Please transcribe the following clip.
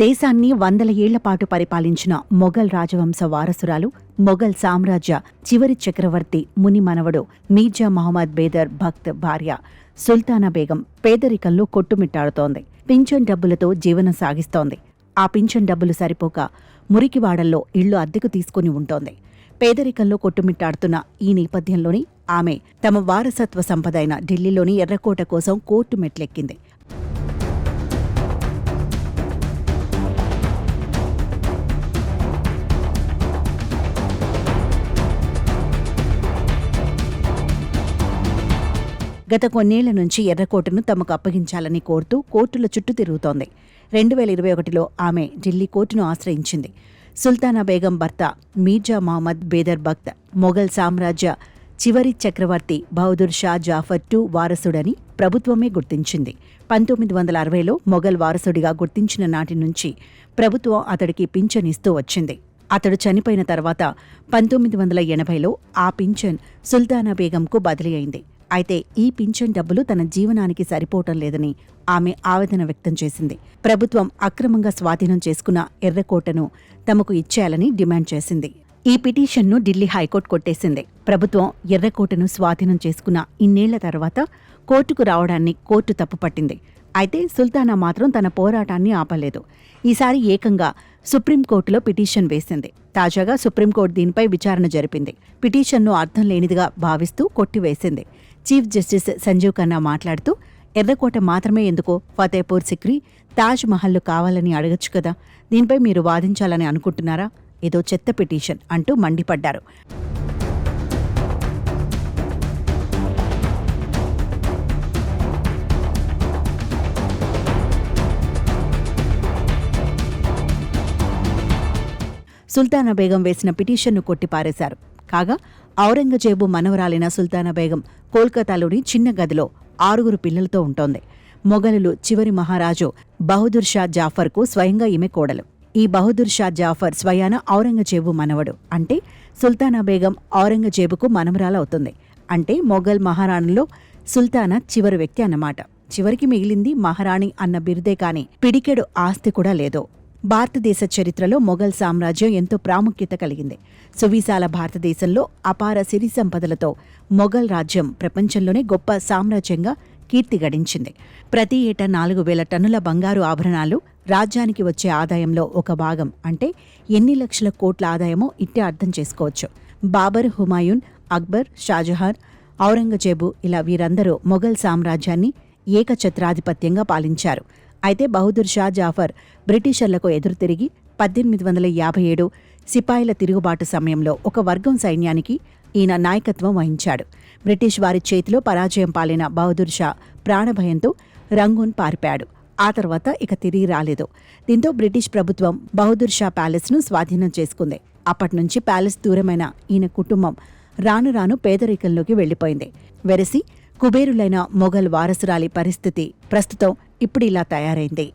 దేశాన్ని వందల ఏళ్ళ పాటు పరిపాలించిన మొఘల్ రాజవంశ వారసురాలు మొఘల్ సామ్రాజ్య చివరి చక్రవర్తి ముని మనవడు మీర్జా మహమ్మద్ బేదర్ భక్త్ భార్య సుల్తానా బేగం పేదరికంలో కొట్టుమిట్టాడుతోంది. పింఛన్ డబ్బులతో జీవనం సాగిస్తోంది. ఆ పింఛన్ డబ్బులు సరిపోక మురికివాడల్లో ఇళ్ళు అద్దెకు తీసుకుని ఉంటోంది. పేదరికంలో కొట్టుమిట్టాడుతున్న ఈ నేపథ్యంలోని ఆమె తమ వారసత్వ సంపదైన ఢిల్లీలోని ఎర్రకోట కోసం కోర్టు మెట్లెక్కింది. గత కొన్నేళ్ళ నుంచి ఎర్రకోటను తమకు అప్పగించాలని కోరుతూ కోర్టుల చుట్టూ తిరుగుతోంది. రెండు వేల ఇరవై ఒకటిలో ఆమె ఢిల్లీ కోర్టును ఆశ్రయించింది. సుల్తానా బేగం భర్త మీర్జా మహమ్మద్ బేదర్ భక్త్ మొఘల్ సామ్రాజ్య చివరి చక్రవర్తి బహదూర్ షా జాఫర్ టూ వారసుడని ప్రభుత్వమే గుర్తించింది. పంతొమ్మిది వందల అరవైలో మొఘల్ వారసుడిగా గుర్తించిన నాటి నుంచి ప్రభుత్వం అతడికి పింఛన్ ఇస్తూ వచ్చింది. అతడు చనిపోయిన తర్వాత పంతొమ్మిది వందల ఎనభైలో ఆ పింఛన్ సుల్తానా బేగంకు బదిలీ అయింది. అయితే ఈ పింఛన్ డబ్బులు తన జీవనానికి సరిపోవటం లేదని ఆమె ఆవేదన వ్యక్తం చేసింది. ప్రభుత్వం అక్రమంగా స్వాధీనం చేసుకున్న ఎర్రకోటను తమకు ఇచ్చేయాలని డిమాండ్ చేసింది. ఈ పిటిషన్ను ఢిల్లీ హైకోర్టు కొట్టేసింది. ప్రభుత్వం ఎర్రకోటను స్వాధీనం చేసుకున్న ఇన్నేళ్ళ తర్వాత కోర్టుకు రావడాన్ని కోర్టు తప్పుపట్టింది అయితే సుల్తానా మాత్రం తన పోరాటాన్ని ఆపలేదు. ఈసారి ఏకంగా సుప్రీంకోర్టులో పిటిషన్ వేసింది. తాజాగా సుప్రీంకోర్టు దీనిపై విచారణ జరిపింది. పిటిషన్ను అర్థం లేనిదిగా భావిస్తూ కొట్టివేసింది. చీఫ్ జస్టిస్ సంజీవ్ ఖన్నా మాట్లాడుతూ ఎర్రకోట మాత్రమే ఎందుకో ఫతేపూర్ సిక్రీ తాజ్ మహల్లు కావాలని అడగచ్చు కదా దీనిపై మీరు వాదించాలని అనుకుంటున్నారా? ఏదో చెత్త పిటిషన్ అంటూ మండిపడ్డారు. సుల్తానా బేగం వేసిన పిటిషన్ను కొట్టిపారేశారు. కాగా ఔరంగజేబు మనవరాలైన సుల్తానా బేగం కోల్కతాలోని చిన్న గదిలో ఆరుగురు పిల్లలతో ఉంటోంది. మొఘలులు చివరి మహారాజు బహదూర్ షా జాఫర్కు స్వయంగా ఈమె కోడలు. ఈ బహదూర్ షా జాఫర్ స్వయాన ఔరంగజేబు మనవడు. అంటే సుల్తానా బేగం ఔరంగజేబుకు మనవరాలవుతుంది అంటే మొఘల్ మహారాణుల్లో సుల్తానా చివరి వ్యక్తి అన్నమాట. చివరికి మిగిలింది మహారాణి అన్న బిరుదే కాని పిడికెడు ఆస్తి కూడా లేదో. భారతదేశ చరిత్రలో మొఘల్ సామ్రాజ్యం ఎంతో ప్రాముఖ్యత కలిగింది. సువిశాల భారతదేశంలో అపార సిరి సంపదలతో మొఘల్ రాజ్యం ప్రపంచంలోనే గొప్ప సామ్రాజ్యంగా కీర్తి గడించింది ప్రతి ఏటా నాలుగు వేల టన్నుల బంగారు ఆభరణాలు రాజ్యానికి వచ్చే ఆదాయంలో ఒక భాగం అంటే ఎన్ని లక్షల కోట్ల ఆదాయమో ఇట్టే అర్థం చేసుకోవచ్చు. బాబర్ హుమాయూన్ అక్బర్ షాజహాన్ ఔరంగజేబు ఇలా వీరందరూ మొఘల్ సామ్రాజ్యాన్ని ఏకఛత్రాధిపత్యంగా పాలించారు. అయితే బహదూర్ షా జాఫర్ బ్రిటిషర్లకు ఎదురు తిరిగి పద్దెనిమిది వందల యాభై ఏడు సిపాయిల తిరుగుబాటు సమయంలో ఒక వర్గం సైన్యానికి ఈయన నాయకత్వం వహించాడు. బ్రిటిష్ వారి చేతిలో పరాజయం పాలిన బహదూర్ షా ప్రాణభయంతో రంగూన్ పారిపాడు ఆ తర్వాత ఇక తిరిగి రాలేదు. దీంతో బ్రిటిష్ ప్రభుత్వం బహదూర్ షా ప్యాలెస్ను స్వాధీనం చేసుకుంది. అప్పట్నుంచి ప్యాలెస్ దూరమైన ఈయన కుటుంబం రాను రాను పేదరికంలోకి వెళ్ళిపోయింది వెరసి కుబేరులైన మొఘల్ వారసురాలి పరిస్థితి ప్రస్తుతం ఇప్పుడు ఇలా తయారైంది.